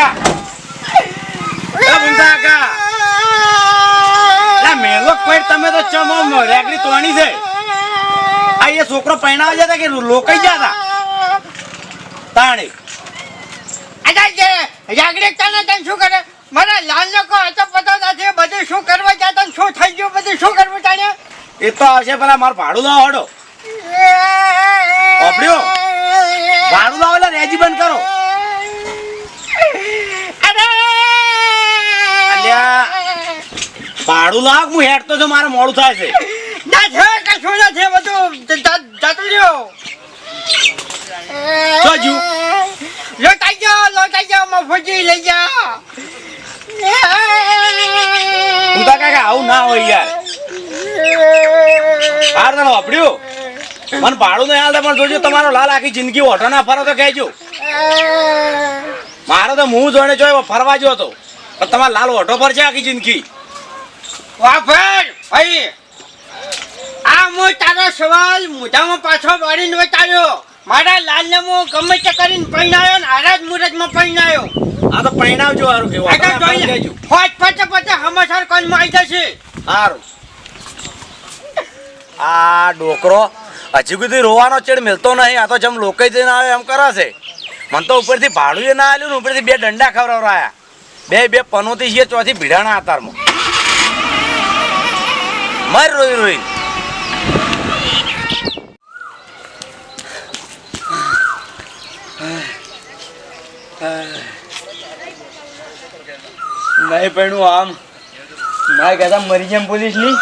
એ ભૂમતા કાકા લા મેલો કોઈ તમે તો ચમો રેગડી તોણી છે આ એ છોકરો પૈણાવ જતા કે લોકાઈ જતા તાણી જાગડે તને તને શું કરે મારા લાલ લોકો હતો પતો નથી બધું શું કરવા જતા શું થઈ ગયું બધું શું કરવું તાણે એ તો આવશે પેલા મારું ભાડું લાવો હડો. ઓપડ્યો? ભાડું લાવો એટલે રેજી બંધ કરો અરે અલ્યા. ભાડું લાવ હું હેડતો છું મારે મોડું થાય છે. ના છે કશું નથી બધું જ- જ- જતું રહ્યો. શું જ્યું? લોટાઈ જાઓ લોટાઈ જાઓ મફજી લઈ જાઓ. ભૂમતા કાકા આવું ના હોય યાર. બાર તને વાપર્યું. મને ભાડું નહીં હાલતા પણ જોજો તમારો લાલ આખી જિંદગી ઓઢો ના ફરો તો કહેજો. મારો તો હું જોડે જોયો ફરવા ગયો હતો. પણ તમારો લાલ ઓઢો પર છે આખી જિંદગી. ભાઈ ભાઈ. આ હું તારો સવાલ મોઢામાં પાછો વાળીને બતાવ્યો મારા લાલને હું ગમે તે કરીને પૈણાયો ને હારા જ મુહૂર્તમાં પૈણાયો. આ તો પરિણામ જો સારું કેવું આ તો જોઈ ફોટ ફટે ફટે હમાસર કોનમાં આવી જશે. સારું આ ડોકરો હજી સુધી રોવાનો ચેડ મેલતો નહીં આ તો જેમ લોકો જઈને આવે એમ કરે છે. મને તો ઉપરથી ભાડું ના આલ્યું ને ઉપરથી બે દંડા ખવડાવરાયા. બે બે પનોતી છે ચોથી ભીડાના આતારમાં મર રોઈ રોઈ. નહીં પડ્યું આમ મારા કાકા મરી જેમ પોલીસની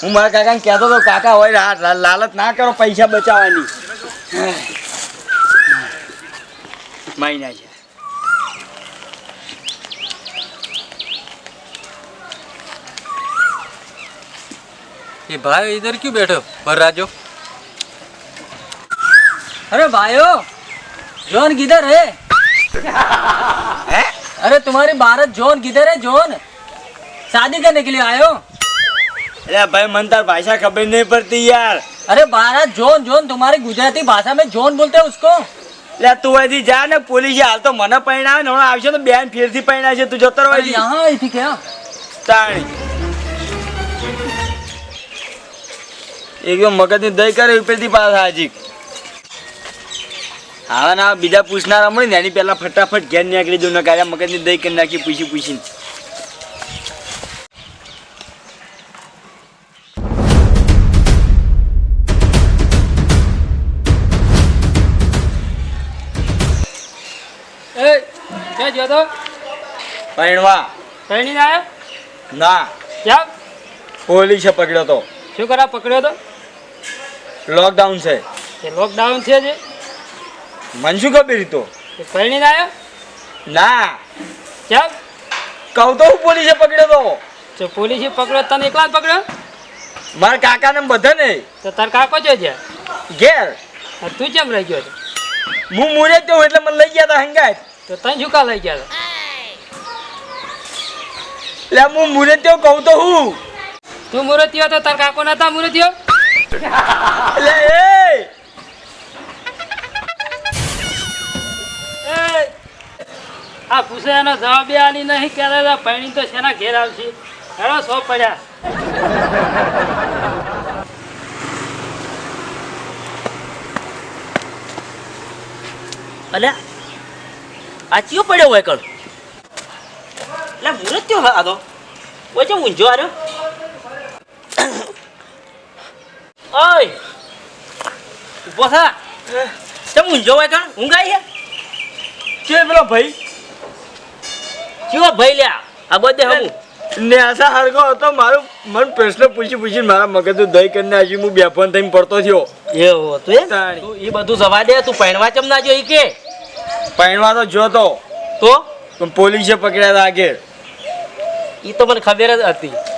હું મારા કાકાને કહેતો તો કાકા હોય લા- લા- લાલચ ના કરો પૈસા બચાવવાની. મહિના છે ये भाई इधर क्यों बैठे हो बर्राजो अरे भाइयों जॉन किधर है હે अरे तुम्हारी भारत जॉन किधर है जॉन शादी करने के लिए आए हो અરે ભાઈ મને તાર ભાષા ખબર નહીં પડતી યાર अरे भारत जॉन जॉन तुम्हारी गुजराती भाषा में जॉन बोलते हैं उसको એટલે તું અહીંથી જા ને પોલીસ હાલ તો મને પૈણાવે ને હમણાં આવશે તો બેન ફેરથી પૈણાશે તું જતો રહો अरे અહીંથી. यहाँ आई थी क्या તાણી એક મગજની દહીં કરે ઉપરથી પાછા હજી. હા ના બીજા પૂછનારા મળે ને એની પહેલાં ફટાફટ ઘેર નીકળી દઉં ને કાલે મગજની દહીં કરી નાખી પૂછી પૂછીને. ક્યાં તો? પરણવા. પરણીને ના પોલીસે પકડ્યો તો. શું કરા પકડ્યો તો? લોકડાઉન છે. એ લોકડાઉન છે જે? મને શું ખબર તો એ પરણીને આવ્યો? ના. કેમ? કહું તો હું પોલીસે પકડ્યો તો. પોલીસે પકડ્યો તને એકલા જ પકડ્યો? મારા કાકાને બધા ને તો તાર કાકો છે છે? ઘેર. તું કેમ રહી ગયો હું મુરે જ એટલે મને લઈ ગયા તા હંગાત. તો તને શું કા લઈ ગયા હતા એટલે હું મુરે જ કહું તો હું. તું મુરતીયો તો તાર કાકો નતા મુરતીયો એટલે એ એ આ પૂછે એનો જવાબ એ આલી નહીં ક્યારે પૈણી તો શેના ઘેર આવશે? હેડો સો પડ્યા. અલ્યા આ ચિયો પડ્યો હોય કણ? એટલે મુરત થયો આ તો. ઓય છે ઊંઝો આર્યો? ઓય! ઊભો થા. ચમ ઊંઝો હોય કણ ઊંઘ આવી કે પેલો ભાઈ? ચિયો ભાઈ લ્યા? આ બધે હમું. ને આશા હરગો હતો મારું મન પ્રશ્ન પૂછી પૂછીને મારા મગજ દહીં કરીને હજી હું બેફોન થઈને પડતો થયો. એવો તું એ બધું જવા દે તું પહેણવા ચમ ના જોઈ કે? પહેણવા તો જોતો તો. પણ પોલીસે પકડ્યા હતા આગળ એ તો મને ખબર જ હતી.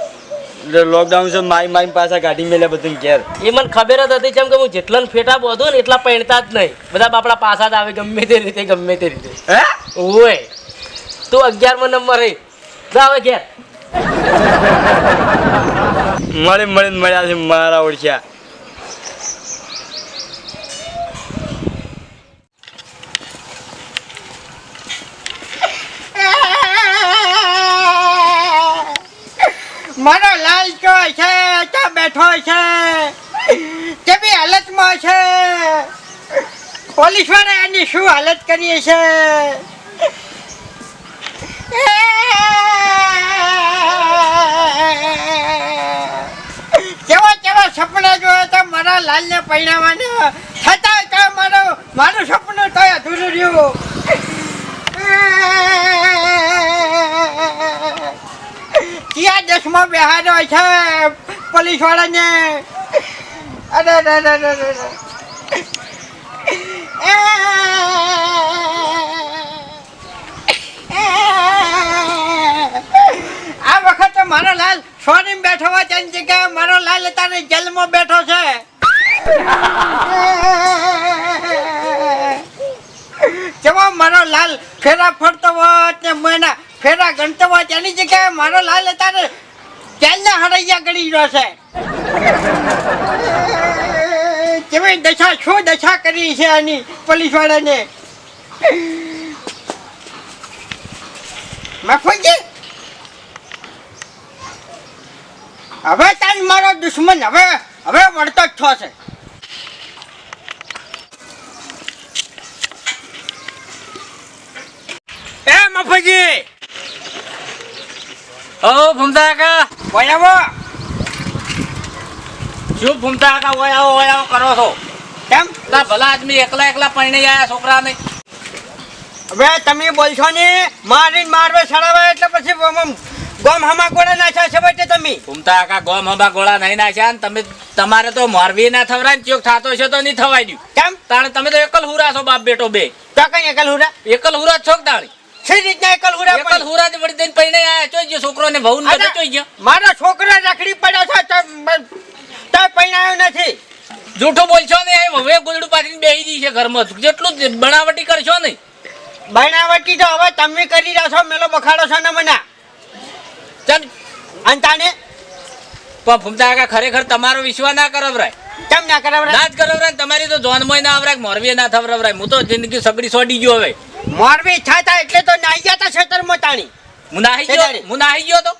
લોકડાઉન છે માઈ માઈ પાછા ગાડી મેલે બધું ઘેર. એ મને ખબર જ હતી જેમ કે હું જેટલા ફેટા બોધું ને એટલા પહેણતા જ નહીં. બધા બાપડા પાછા જ આવે ગમે તે રીતે ગમે તે રીતે. હે? ઓય તું અગિયારમો નંબર રહી જા હવે ઘેર. મળે મળે મળ્યા છે મારા ઓળખ્યા. લાલ છે, ચા બેઠો છે. કેવી હાલતમાં છે. પોલીસવાળા એની શું હાલત કરીએ છે? કેવા કેવા સપના જોયા હતા મારા લાલને પરિણામવાના છતાં મારો મારું સપનું તો અધૂરું રહ્યું. દેશમાં હોય છે પોલીસ વાળાને અરે અરે અરે. આ વખતે મારો લાલ સોની બેઠો હોય તેની જગ્યાએ મારો લાલ તારે જેલમાં બેઠો છે કેવો મારો લાલ ફેરા ફરતો હોય ને મહિના ફેરા ગણતો હોય તેની જગ્યાએ મારો લાલ તારે જેલના હરૈયા ગળી રહ્યો છે. કેવી દશા, શું દશા કરી છે આની પોલીસ વાળાને મફુજી હવે તાન મારો દુશ્મન, હવે હવે વળતો જ થશે એ મફુજી ઓ ભૂમતા કાકા બોલાવો શું ભૂમતા કાકા ઓય આવો કરો છો? કેમ? તા ભલા આદમી એકલા એકલા પરણી આયા છોકરાને. હવે તમે બોલશો ને મારીને મારવે સડાવે એટલે પછી ગોમ હમા ગોળા નાખ્યા છે બેટે તમે. ભૂમતા કાકા ગોમ હબા ગોળા નહીં નાખ્યા ને તમે તમારે તો મારવી ના થવરાય ને ચોક થાતો છે તો નહીં થવાય દ્યું કેમ? તાણે તમે તો એકલ હુરા છો બાપ બેટો બે. તો કઈ એકલ હુરા? એકલ હુરા છો તાણી? શી રીતના એકલ હુરા એકલ હુરા જ વળી દઈને ચોઈ ગયો છોકરો ને વહુ ને બધે ચોઈ ગયો. મારો છોકરો રખડી પડ્યો છે તો પૈણાયો નથી. જૂઠો બોલશો ને હવે ગોદડું પાથરીને બેહી દી છે ઘરમાં. જેટલું બનાવટી કરશો ને બનાવટી તો હવે તમે કરી રહ્યા છો મેલો બખાડો છો ને મને. ચમ અંતાને પણ કાકા ખરેખર તમારો વિશ્વાસ ના કરવરાય. કેમ ના કરાવરાય? ના જ કરાવરાય તમારી તો જોનમાં ના આવરાય મોરવી ના થવરાય હું તો જિંદગી સગડી સોડી ગયો હવે. મોરબી છાતા એટલે તો નાઈ ગયા તા ખેતર મોતાણી હું નાહી ગયો? હું નાહી ગયો તો?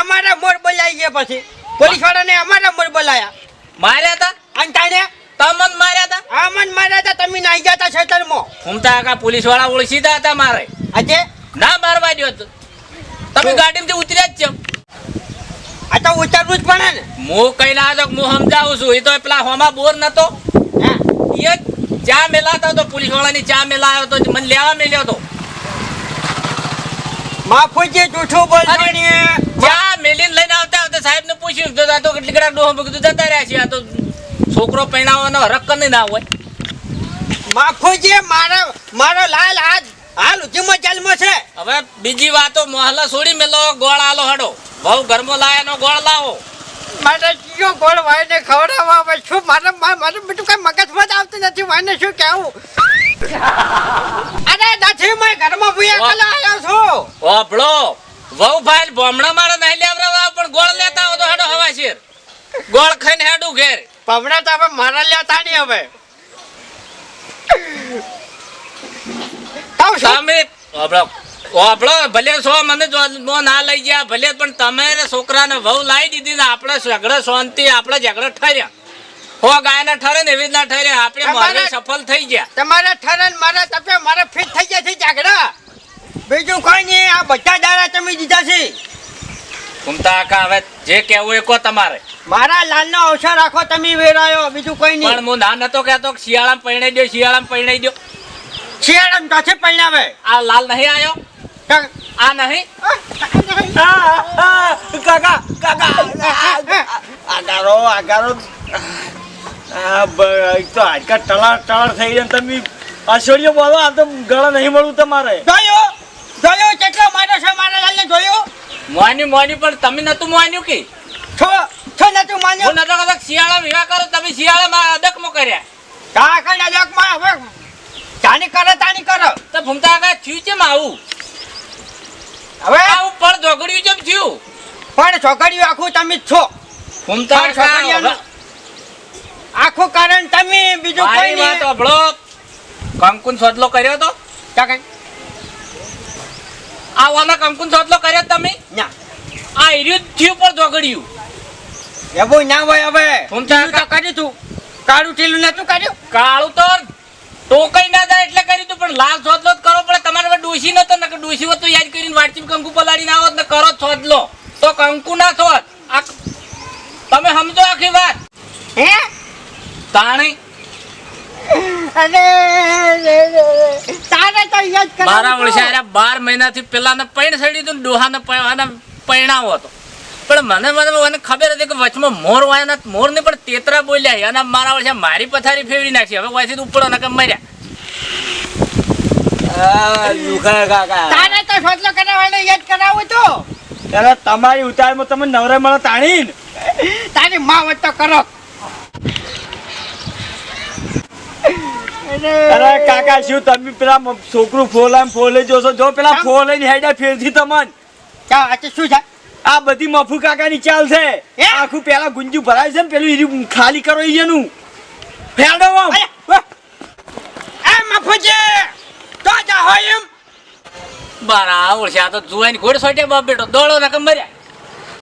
અમારા મોર બોલાઈ ગયા પછી. પોલીસ વાળાને અમારા મોર બોલાયા. માર્યા તા? અંતાને તમન માર્યા તા? આમન માર્યા તા તમે નાઈ ગયા તા ખેતરમાં ભૂમતા કાકા પોલીસવાળા ઓળખીતા હતા મારે. આજે? ના મારવા દ્યો તો. તમે ગાડીમાંથી ઉતર્યા જ છો. આ તો ઉતરવું જ પડે ને. હું કઈ ના તો હું સમજાવું છું. એ તો પેલા હોમાં બોર નતો. હા. એ ચા મેલાતા તો પોલીસ વાળાની ચા મેલાયો તો મને લેવા મેલ્યો તો માફુજી જૂઠું અરે. ચા મેલીને લઈને આવતા આવતા સાહેબ ને પૂછ્યું તો આ તો કેટલી કડા ડોહો કીધું જતા રહ્યા છે આ તો છોકરો પહેણાવવાનો હરક નહીં ના હોય. માફુજી મારો મારો લાલ આજ હાલ ઉજીમાં જન્મ છે. હવે બીજી વાતો મોહલા છોડી મેલો ગોળ આલો હડો. બહુ ઘરમાં લાયાનો ગોળ લાવો. મારે કયો ગોળ વાઈને ખવડાવવા આવે? શું મારે મારું બધું કઈ મગજમાં જ આવતું નથી વાઈને શું કહેવું? અરે નથી મેં ઘરમાં ભૂયા. કલા આવ્યો છું. ઓભળો વહુ ભાઈ બમણા મારે નહીં લેવરાવા પણ ગોળ લેતા આવતો તો હેડો હવા શેર ગોળ ખાઈને હેડું ઘેર. બમણા તો હવે મારા લેતા નહીં હવે. તમે ઓભળો ભલે સો મને જો ના લઈ ગયા ભલે પણ તમે છોકરાને વહુ લાવી દીધી ને આપણે ઝઘડો શાંતિ આપણે ઝઘડો ઠર્યા. હો ગાયના ઠરે ને એવી રીતના ઠર્યા. આપણે મારે સફળ થઈ ગયા. તમારા ને મારા તપે મારે ફિટ થઈ ગયા છે ઝઘડા. બીજું કોઈ નહીં આ બધા દાડા તમે દીધા છે. ઘૂમતા કાકા હવે જે કેવું એ કહો તમારે. મારા લાલનો અવસર રાખો તમે વેરાયો બીજું કોઈ નહીં. પણ હું ના નતો કહેતો શિયાળામાં પરણાઈ દો શિયાળામાં પરણાઈ દો શિયાળામ તો છે પહેણાવે આ લાલ નહીં આવ્યો આ નહીં? કાકા કાકા આગારો આગારો. તો આજકા ટળા ટળ થઈ ગયા ને તમે અસોડિયો બોલો આ તો ગળા નહીં મળવું તમારે. જોયો? જોયો? કેટલો માર્યો છે મારા જોયો? મોન્યું મોન્યું પણ તમે નતું માન્યું કે? છો છો નતું માન્યું? હું નતો કહેતો કે શિયાળામાં વિવાહ કરો તમે શિયાળામાં અદકમાં કર્યા. કાકણ અજકમાં હવે જાની કરો તાની કરો. તો ભૂમતા કાકા થયું છે આવું હવે? આ ઉપર ઝઘડ્યું જેમ થયું. પણ ઝઘડ્યું આખું તમે જ છો. ભૂમતા પણ આખું કારણ તમે બીજું કોઈ મારી વાત અભળો કંકુન સોદલો કર્યો તો? કાકણ આ ઓલા કંકુન સોદલો કર્યો તમે? ના. આ ઈર્યું થયું પર એ એવું ના હોય હવે. ફૂમતા ટીલું તો કર્યું તું. કાળું ટીલું નતું કર્યું? કાળું તો ટોકાઈ ના જાય એટલે કર્યું તું પણ લાલ સોદલો જ કરવો પડે. તમારે ડોસી નતો ને ડોશી તો યાદ કરીને વાટચીમ કંકુ પલાળીને આવત ને કરો છોદલો તો કંકુ ના છોદ આ તમે સમજો આખી વાત. હે? તાણી મારા. બાર મહિનાથી પેલાને પૈણ સડી હતું ડોહાને પૈણાવો હતો. પણ મને મને મને ખબર હતી કે વચમાં મોર વાય ને મોર ને પણ તેતરા બોલ્યા અને મારા ઓળશા મારી પથારી ફેરવી નાખી. હવે વાયથી ઉપડો ને કે મર્યા. તારે તો સોટલો કરાવવાનો યાદ કરાવવું હતું ત્યારે તમારી ઉતારમાં તમે નવરે મળે તાણી. તારી માં વચ્ચે તો કરો. અરે. કાકા શું તમે પેલા છોકરું ફોલાય ફોલે જોશો? જો પેલા? ફોલે ની હેડા ફેરથી તમન. ચા આજે શું છે? આ બધી મફુ કાકાની ચાલ છે. આખું પેલા ગુંજુ ભરાય છે ને પેલું ખાલી કરો એનું. ફેરડો આમ. અરે, વાહ. તો જા હોય એમ? બારા ઓળશા તો જુવાની ઘોડ સોટે બાપ બેટો, દોડો રકમ મર્યા.